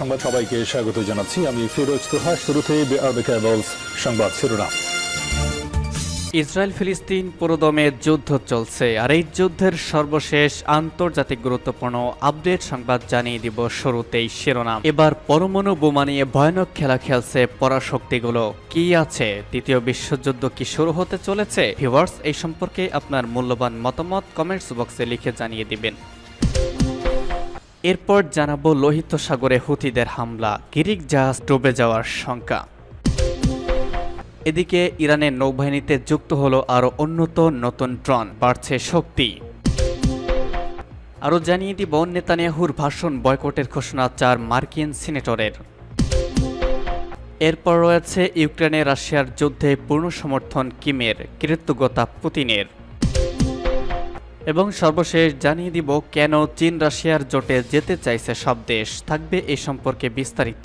সংবাদ সবাইকে স্বাগত জানাচ্ছি। আমি ফিরোজ তোহা শুরুতে সংবাদ শিরোনাম। ইসরায়েল ফিলিস্তিন পুরোদমে যুদ্ধ চলছে, আর এই যুদ্ধের সর্বশেষ আন্তর্জাতিক গুরুত্বপূর্ণ আপডেট সংবাদ জানিয়ে দিব শুরুতেই শিরোনাম। এবার পরমাণু বোমা নিয়ে ভয়ানক খেলা খেলছে পরাশক্তিগুলো। কি আছে? তৃতীয় বিশ্বযুদ্ধ কি শুরু হতে চলেছে? ভিউয়ার্স, এই সম্পর্কে আপনার মূল্যবান মতামত কমেন্টস বক্সে লিখে জানিয়ে দিবেন। এরপর জানাব লোহিত সাগরে হুতিদের হামলা, গিরিক জাহাজ ডুবে যাওয়ার শঙ্কা। এদিকে ইরানের নৌবাহিনীতে যুক্ত হলো আরও উন্নত নতুন ড্রোন, বাড়ছে শক্তি। আরও জানিয়ে দিব, নেতানিয়াহুর ভাষণ বয়কটের ঘোষণা চার মার্কিন সিনেটরের। এরপর রয়েছে ইউক্রেনে রাশিয়ার যুদ্ধে পূর্ণ সমর্থন কিমের, কৃতজ্ঞতা পুতিনের। এবং সর্বশেষ জানিয়ে দিব কেন চীন রাশিয়ার জোটে যেতে চাইছে সব দেশ। থাকবে এ সম্পর্কে বিস্তারিত।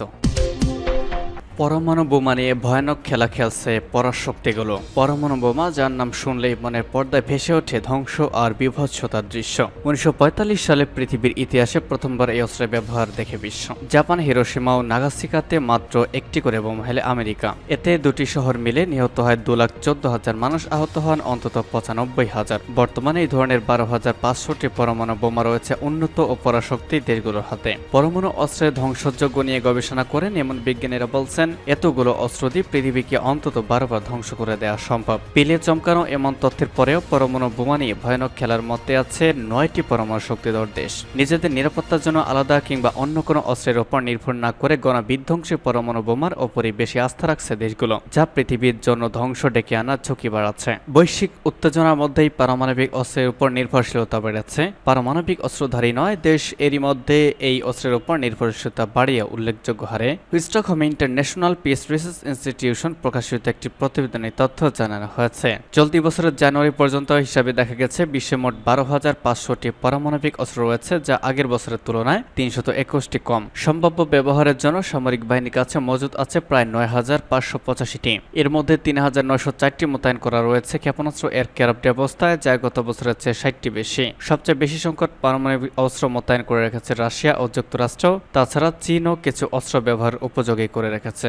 পরমাণু বোমা নিয়ে ভয়ানক খেলা খেলছে পরাশক্তিগুলো পরমাণু বোমা, যার নাম শুনলেই মনের পর্দায় ভেসে ওঠে ধ্বংস আর বিভৎসতার দৃশ্য। উনিশশো পঁয়তাল্লিশ সালে পৃথিবীর ইতিহাসে প্রথমবার এই অস্ত্রের ব্যবহার দেখে বিশ্ব। জাপান হিরোসীমা ও নাগাসিকাতে মাত্র একটি করে বোমা হেলে আমেরিকা। এতে দুটি শহর মিলে নিহত হয় দু লাখ চোদ্দ হাজার মানুষ, আহত হন অন্তত পঁচানব্বই হাজার। বর্তমানে এই ধরনের বারো হাজার পাঁচশোটি পরমাণু বোমা রয়েছে উন্নত ও পরাশক্তি দেশগুলোর হাতে। পরমাণু অস্ত্রের ধ্বংসযোগ্য নিয়ে গবেষণা করেন এমন বিজ্ঞানীরা বলছেন এতগুলো অস্ত্র দিয়ে পৃথিবীকে অন্তত বারবার ধ্বংস করে দেওয়া সম্ভব। পিলে চমকানো এমন তথ্যের পরেও পরমাণু বোমা নিয়ে ভয়ানক খেলার মধ্যে আছে নয়টি পরমাণু শক্তিধর দেশ। নিজেদের নিরাপত্তার জন্য আলাদা কিংবা অন্য কোনো অস্ত্রের ওপর নির্ভর না করে গণবিধ্বংসী পরমাণু বোমার ওপরই বেশি আস্থা রাখছে দেশগুলো, যা পৃথিবীর জন্য ধ্বংস ডেকে আনার ঝুঁকি বাড়াচ্ছে। বৈশ্বিক উত্তেজনার মধ্যেই পারমাণবিক অস্ত্রের উপর নির্ভরশীলতা বেড়েছে। পারমাণবিক অস্ত্রধারী নয়, দেশ এরই মধ্যে এই অস্ত্রের উপর নির্ভরশীলতা বাড়িয়ে উল্লেখযোগ্য হারে। Stockholm International Peace Research Institution প্রকাশিত একটি প্রতিবেদনে তথ্য জানানো হয়েছে। চলতি বছরের জানুয়ারি পর্যন্ত হিসাবে দেখা গেছে, বিশ্বে মোট বারো হাজার পাঁচশোটি পারমাণবিক অস্ত্র রয়েছে, যা আগের বছরের তুলনায় তিনশত একুশটি কম। সম্ভাব্য ব্যবহারের জন্য সামরিক বাহিনীর কাছে মজুদ আছে প্রায় নয় হাজার পাঁচশো পঁচাশিটি। এর মধ্যে তিন হাজার নয়শো চারটি মোতায়েন করা রয়েছে ক্ষেপণাস্ত্র এর এয়ারক্রাফট অবস্থায় যা গত বছরের চেয়ে ষাটটি বেশি। সবচেয়ে বেশি সংখ্যক পারমাণবিক অস্ত্র মোতায়েন করে রেখেছে রাশিয়া ও যুক্তরাষ্ট্র। তাছাড়া চীনও কিছু অস্ত্র ব্যবহার উপযোগী করে রেখেছে।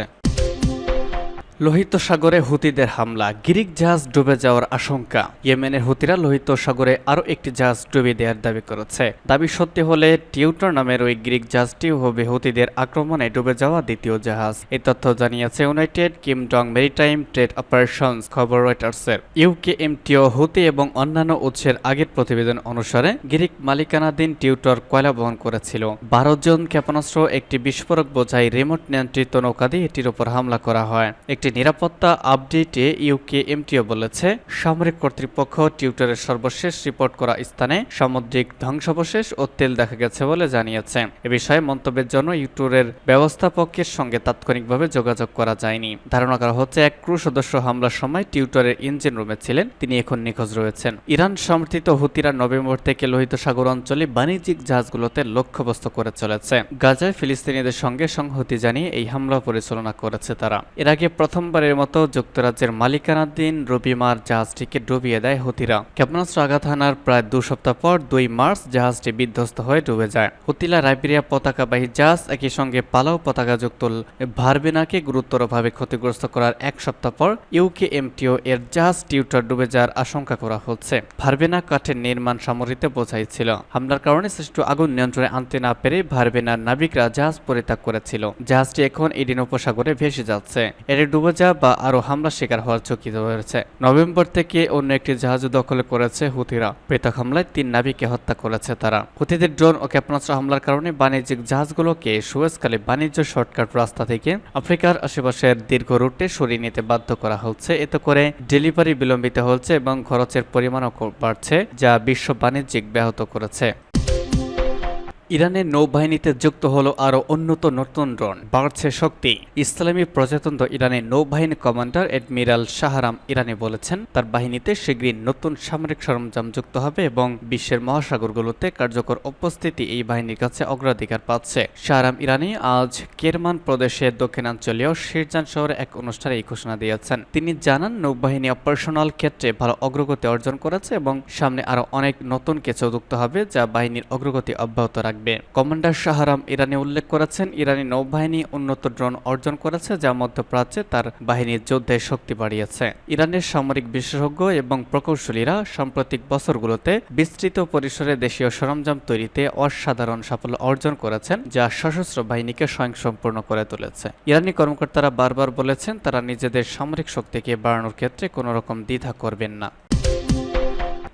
লোহিত সাগরে হুতিদের হামলা, গ্রিক জাহাজ ডুবে যাওয়ার আশঙ্কা। ইয়েমেনের হুতিরা লোহিত সাগরে আরও একটি জাহাজ ডুবে দেওয়ার দাবি করেছে। দাবি সত্যি হলে টিউটার নামের ওই গ্রিক জাহাজটি হবে হুতিদের আক্রমণে ডুবে যাওয়া দ্বিতীয় জাহাজ। এই তথ্য জানিয়েছে United Kingdom Maritime Trade Operations, খবর রয়টার্সের। ইউকেএমটিও হুতি এবং অন্যান্য উৎসের আগের প্রতিবেদন অনুসারে গ্রিক মালিকানাধীন টিউটর কয়লা বহন করেছিল। বারো জন ক্ষেপণাস্ত্র, একটি বিস্ফোরক বোঝাই রিমোট নিয়ন্ত্রিত নৌকা দিয়ে এটির উপর হামলা করা হয়। একটি নিরাপত্তা আপডেটে ইউকে এমটিও বলেছে, সামরিক কর্তৃপক্ষ টিউটারের সর্বশেষ রিপোর্ট করা স্থানে সামুদ্রিক ধ্বংসাবশেষ ও তেল দেখা গেছে বলে জানিয়েছে। এ বিষয়ে মন্তব্যের জন্য ইউটুরের ব্যবস্থাপকের সঙ্গে তাৎক্ষণিকভাবে যোগাযোগ করা যায়নি। ধারণা করা হচ্ছে, এক ক্রু সদস্য হামলার সময় টিউটারের ইঞ্জিন রুমে ছিলেন, তিনি এখন নিখোঁজ রয়েছেন। ইরান সমর্থিত হুতিরা নভেম্বর থেকে লোহিত সাগর অঞ্চলে বাণিজ্যিক জাহাজগুলোতে লক্ষ্যবস্তু করে চলেছে। গাজায় ফিলিস্তিনিদের সঙ্গে সংহতি জানিয়ে এই হামলা পরিচালনা করেছে তারা। এর আগে প্রথমবারের মতো যুক্তরাজ্যের মালিকানাধীন রবিমার জাহাজটিকে ডুবিয়ে দেয় হুতিরা। ক্ষেপণাস্ত্র আঘাত হানার প্রায় দু সপ্তাহ পর দুই মার্চ জাহাজটি বিধ্বস্ত হয়ে ডুবে যায়। হুতিলা রাইবেরিয়া পতাকাবাহী জাহাজ একই সঙ্গে পালাও পতাকাযুক্ত ভারবেনাকে গুরুতরভাবে ক্ষতিগ্রস্ত করার এক সপ্তাহ পর ইউকে এমটিও এর জাহাজ টিউটার ডুবে যাওয়ার আশঙ্কা করা হচ্ছে। ভারবেনা কাঠের নির্মাণ সামরিতে বোঝাই ছিল। হামলার কারণে সৃষ্ট আগুন নিয়ন্ত্রণে আনতে না পেরে ভারবেনার নাবিকরা জাহাজ পরিত্যাগ করেছিল। জাহাজটি এখন ইডিন উপসাগরে ভেসে যাচ্ছে। এর ডুবে যাওয়া বা আরও হামলার শিকার হওয়ার ঝুঁকি রয়েছে। নভেম্বর থেকে অন্য একটি জাহাজ দখল করেছে হুতিরা। পৃথক হামলায় তিন নাবিককে হত্যা করেছে তারা। হুতিদের ড্রোন ও ক্ষেপণাস্ত্র হামলার কারণে বাণিজ্যিক জাহাজগুলোকে সুয়েজকালে বাণিজ্য শর্টকাট রাস্তা থেকে আফ্রিকার আশেপাশের দীর্ঘ রুটে সরিয়ে নিতে বাধ্য করা হচ্ছে। এতে করে ডেলিভারি বিলম্বিত হচ্ছে এবং খরচের পরিমাণও বাড়ছে, যা বিশ্ব বাণিজ্যিক ব্যাহত করেছে। ইরানের নৌবাহিনীতে যুক্ত হলো আরও উন্নত নতুন ড্রোন। বাড়ছে শক্তি। ইসলামী প্রজাতন্ত্র ইরানের নৌবাহিনী কমান্ডার এডমিরাল শাহরাম ইরানি বলেছেন, তার বাহিনীতে শীঘ্রই নতুন সামরিক সরঞ্জাম যুক্ত হবে এবং বিশ্বের মহাসাগরগুলোতে কার্যকর উপস্থিতি এই বাহিনীর কাছে অগ্রাধিকার পাচ্ছে। শাহরাম ইরানি আজ কেরমান প্রদেশের দক্ষিণাঞ্চলীয় শিরজান শহরে এক অনুষ্ঠানে এই ঘোষণা দিয়েছেন। তিনি জানান, নৌবাহিনী অপারেশনাল ক্ষেত্রে ভালো অগ্রগতি অর্জন করেছে এবং সামনে আরও অনেক নতুন কিছু যুক্ত হবে যা বাহিনীর অগ্রগতি অব্যাহত রাখবে। থাকবে। কমান্ডার শাহরাম ইরানি উল্লেখ করেছেন, ইরানি নৌবাহিনী উন্নত ড্রোন অর্জন করেছে, যা মধ্যপ্রাচ্যে তার বাহিনীর যুদ্ধে শক্তি বাড়িয়েছে। ইরানের সামরিক বিশেষজ্ঞ এবং প্রকৌশলীরা সাম্প্রতিক বছরগুলোতে বিস্তৃত পরিসরে দেশীয় সরঞ্জাম তৈরিতে অসাধারণ সাফল্য অর্জন করেছেন, যা সশস্ত্র বাহিনীকে স্বয়ংসম্পূর্ণ করে তুলেছে। ইরানি কর্মকর্তারা বারবার বলেছেন, তারা নিজেদের সামরিক শক্তিকে বাড়ানোর ক্ষেত্রে কোনো রকম দ্বিধা করবেন না।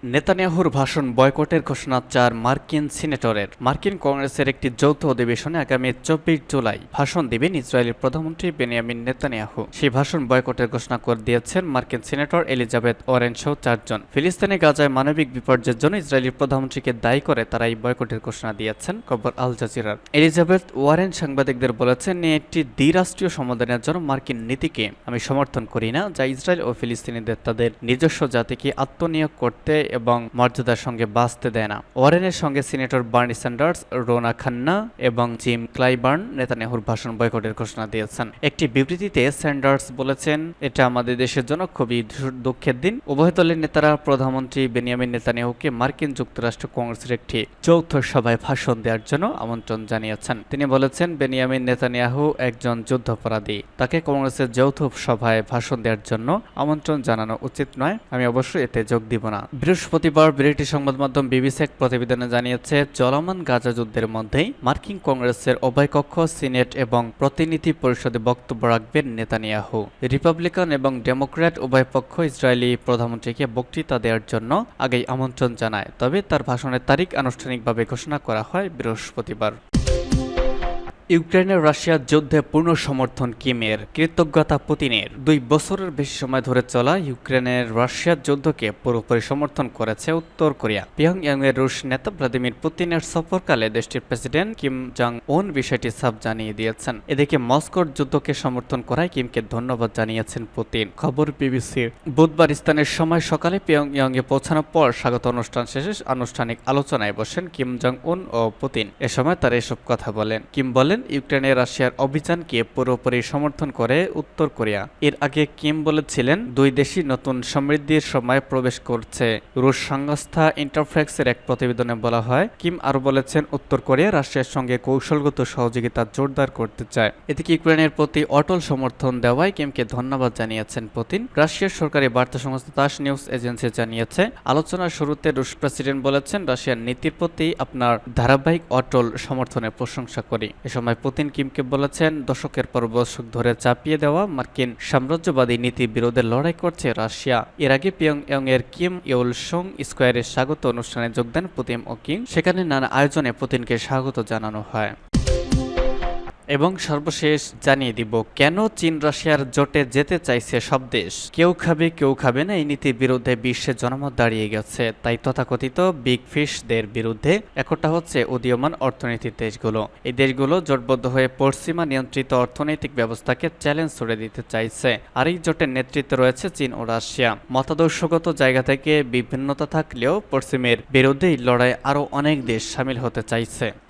নেতানিয়াহুর ভাষণ বয়কটের ঘোষণা চার মার্কিন সিনেটরের। মার্কিন কংগ্রেসের একটি যৌথ অধিবেশনে আগামী চব্বিশ জুলাই ভাষণ দিবেন ইসরায়েলের প্রধানমন্ত্রী বেনিয়ামিন নেতানিয়াহু। সেই ভাষণ বয়কটের ঘোষণা করে দিয়েছেন মার্কিন সিনেটর এলিজাবেথ ওয়ারেন সহ চারজন। ফিলিস্তিনে গাজায় মানবিক বিপর্যয়ের জন্য ইসরায়েলের প্রধানমন্ত্রীকে দায়ী করে তারা এই বয়কটের ঘোষণা দিয়েছেন, খবর আল জাজিরার। এলিজাবেথ ওয়ারেন সাংবাদিকদের বলেছেন একটি দ্বিরাষ্ট্রীয় সমাধানের জন্য মার্কিন নীতিকে আমি সমর্থন করি না, যা ইসরায়েল ও ফিলিস্তিনিদের তাদের নিজস্ব জাতিকে আত্মনিয়োগ করতে এবং মর্যাদার সঙ্গে বাঁচতে দেয় না। ওয়ারেনের সঙ্গে senator Bernie Sanders, Ro Khanna এবং জিম ক্লাইবার্ন নেতানিয়াহুর ভাষণ বয়কটের ঘোষণা দিয়েছেন। একটি বিবৃতিতে স্যান্ডার্স বলেছেন, এটা আমাদের দেশের জন্য খুবই দুঃখের দিন। উভয় দলের নেতারা প্রধানমন্ত্রী বেনিয়ামিন নেতানিয়াহুকে মার্কিন যুক্তরাষ্ট্র কংগ্রেসের একটি যৌথ সভায় ভাষণ দেওয়ার জন্য আমন্ত্রণ জানিয়েছেন। তিনি বলেছেন, বেনিয়ামিন নেতানিয়াহু একজন যুদ্ধাপরাধী। তাকে কংগ্রেসের যৌথ সভায় ভাষণ দেওয়ার জন্য আমন্ত্রণ জানানো উচিত নয়। আমি অবশ্যই এতে যোগ দিব না। ব্রিটিশ সংবাদ মাধ্যম বিবিসি এক প্রতিবেদনে জানিয়েছে, চলমান গাজা যুদ্ধের মধ্যেই মার্কিন কংগ্রেসের উভয় কক্ষ সিনেট এবং প্রতিনিধি পরিষদে বক্তব্য রাখবেন নেতানিয়াহু। রিপাবলিকান এবং ডেমোক্র্যাট উভয় পক্ষ ইসরায়েলি প্রধানমন্ত্রীকে বক্তৃতা দেওয়ার জন্য আগেই আমন্ত্রণ জানায়। তবে তার ভাষণের তারিখ আনুষ্ঠানিকভাবে ঘোষণা করা হয় বৃহস্পতিবার। ইউক্রেনের রাশিয়ার যুদ্ধে পূর্ণ সমর্থন কিমের কৃতজ্ঞতা পুতিনের। দুই বছরের বেশি সময় ধরে চলা ইউক্রেনের রাশিয়ার যুদ্ধকে পুরোপুরি সমর্থন করেছে উত্তর কোরিয়া। পিয়ংইয়াং এর রুশ নেতা ভ্লাদিমির পুতিনের সফরকালে দেশটির প্রেসিডেন্ট কিম জং উন বিষয়টি সাফ জানিয়ে দিয়েছেন। এদিকে মস্কোর যুদ্ধকে সমর্থন করায় কিমকে ধন্যবাদ জানিয়েছেন পুতিন। খবর বিবিসির। বুধবার স্থানের সময় সকালে পিয়ংইয়াং এ পৌঁছানোর পর স্বাগত অনুষ্ঠান শেষে আনুষ্ঠানিক আলোচনায় বসেন কিম জং উন ও পুতিন। এ সময় তারা এসব কথা বলেন। কিম বলেন ইউক্রেনে রাশিয়ার অভিযানকে পুরোপুরি সমর্থন করে উত্তর কোরিয়া। এর আগে কিম বলেছিলেন, দুই দেশই নতুন সমৃদ্ধির সময় প্রবেশ করছে। রুশ সংস্থা ইন্টারফ্যাক্সের এক প্রতিবেদনে বলা হয়, কিম আরও বলেছেন, উত্তর কোরিয়া রাশিয়ার সঙ্গে কৌশলগত সহযোগিতা জোরদার করতে চায়। এদিকে ইউক্রেনের প্রতি অটল সমর্থন দেওয়ায় কিমকে ধন্যবাদ জানিয়েছেন পুতিন। রাশিয়ার সরকারি বার্তা সংস্থা তাস নিউজ এজেন্সি জানিয়েছে, আলোচনার শুরুতে রুশ প্রেসিডেন্ট বলেছেন, রাশিয়ার নীতির প্রতি আপনার ধারাবাহিক অটল সমর্থনের প্রশংসা করি। এ সময় পুতিন কিমকে বলেছেন, দশকের পর দশক ধরে চাপিয়ে দেওয়া মার্কিন সাম্রাজ্যবাদী নীতি বিরোধে লড়াই করছে রাশিয়া। এর আগে পিয়ং এর কিম ইউল সং স্কোয়ারের স্বাগত অনুষ্ঠানে যোগ দেন পুতিন ও কিম। সেখানে নানা আয়োজনে পুতিনকে স্বাগত জানানো হয়। এবং সর্বশেষ জানিয়ে দিব, কেন চীন রাশিয়ার জোটে যেতে চাইছে সব দেশ? কেউ খাবে কেউ খাবে না, এই নীতির বিরুদ্ধে বিশ্বে জনমত দাঁড়িয়ে গেছে। তাই তথাকথিত বিগ ফিশদের বিরুদ্ধে একটা হচ্ছে উদীয়মান অর্থনীতির দেশগুলো। এই দেশগুলো জোটবদ্ধ হয়ে পশ্চিমা নিয়ন্ত্রিত অর্থনৈতিক ব্যবস্থাকে চ্যালেঞ্জ করে দিতে চাইছে। আর এই জোটের নেতৃত্বে রয়েছে চীন ও রাশিয়া। মতাদর্শগত জায়গা থেকে বিভিন্নতা থাকলেও পশ্চিমের বিরুদ্ধে এই লড়াই আরও অনেক দেশ সামিল হতে চাইছে।